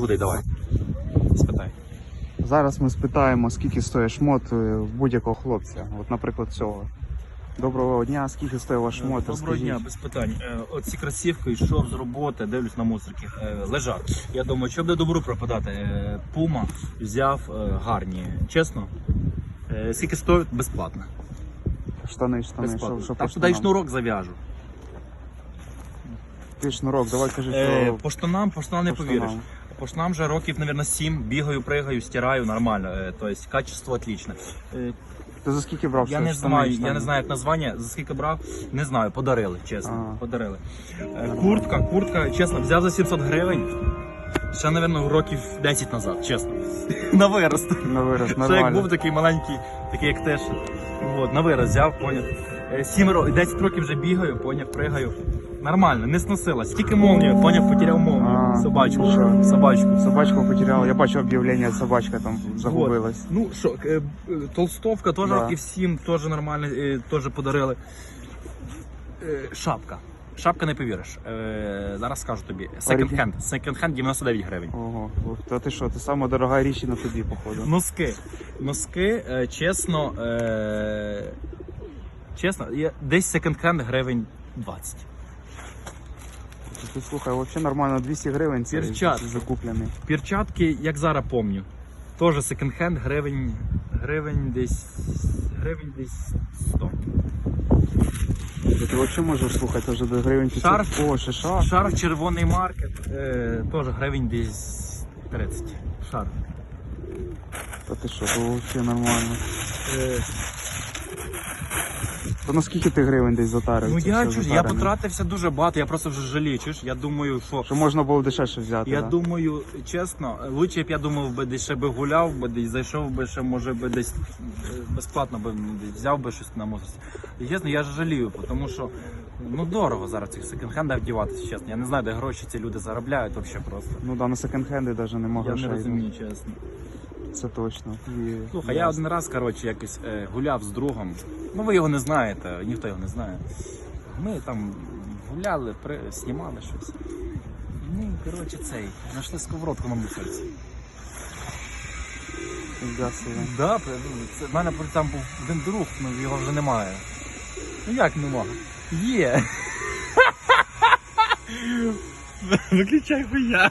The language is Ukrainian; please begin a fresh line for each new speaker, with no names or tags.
Буде, давай. Спитай.
Зараз ми спитаємо, скільки стоїть шмот е, будь-якого хлопця. От, наприклад, цього. Доброго дня, скільки стоїть ваш шмот?
Доброго
Розкажіть.
дня, без питань. Е, Оці кросівки йшов з роботи, дивлюсь на мусорки. е. Я думаю, що буде добру пропадати. Е, Пума взяв е, гарні. Чесно. Е, Скільки стоїть? Безплатно.
Штани, штани,
Безплатно.
що, що
так
по
що дай
штанам?
шнурок зав'яжу.
Ти шнурок, давай кажи,
Е,
що
По штанам, по штанам не
по
повіриш.
штанам.
По штанам вже років, мабуть, 7, бігаю, пригаю, стираю нормально. Е, Тобто качество отлично. Е,
Ти за скільки брав?
Я не знаю, я не знаю, як названня, за скільки брав, не знаю, подарили, чесно.
Ага.
Подарили. Е, Куртка, куртка, чесно, взяв за 700 гривень. Ще, мабуть, років 10 назад, чесно. На вирост.
На вираз,
Ще як був такий маленький, такий як теж. От, на вираз взяв, поняв. Е, Сім років, 10 років вже бігаю, поняв, пригаю. Нормально, не сносилась. Тільки молнію, поняв, потеряв молнію.
А,
собачку.
що?
Собачку.
Собачку потеряла. Я бачу об'явлення, собачка там загубилась.
Ну що, е, е, толстовка теж
Да.
років 7, теж нормально, е, теж подарили. Е, Шапка. Шапка не повіриш. Е, зараз скажу тобі. Секонд-хенд. Секонд-хенд 99 гривень.
Ого, то ти що, ти сама дорога річ і на тобі, походу.
Носки. Носки, е, чесно, е, чесно, десь секонд-хенд гривень 20.
Ти слухай, взагалі нормально 200 гривень це
Перчатки.
закуплений.
Перчатки, як зараз помню. Теж секонд-хенд гривень, гривень десь, гривень десь 100.
Ти взагалі можеш слухати вже до гривень 500.
Шарф.
О, ще шар.
Шар червоний маркет, е, теж гривень десь 30. Шар.
Та ти що, то взагалі нормально.
Е,
То на скільки ти гривень десь затарив?
ну
це
я
все
чуєш, я
затарене?
потратився дуже багато, я просто вже жалію. Чуєш, я думаю, що.
Що можна було дешевше взяти,
Я
да?
думаю, чесно, лучше б я думав би десь ще би гуляв би десь зайшов би ще, може би десь е, безплатно би м, десь взяв би щось на мозку. Чесно, я ж жалію, тому що ну дорого зараз в цих секонд-хендах вдіватися, чесно. Я не знаю, де гроші ці люди заробляють взагалі просто.
Ну да, на секонд-хенди навіть нема
Я не
грошей.
розумію, чесно.
Це точно. І...
Слухай, я один раз, коротше, якось е, гуляв з другом. Ну ви його не знаєте, ніхто його не знає. Ми там гуляли, при... знімали щось. Ну, коротше, цей, знайшли сковородку на мусорці. Да, ну, це в мене там був один друг, ну його вже немає. Ну як нема? Є. Виключай хуя.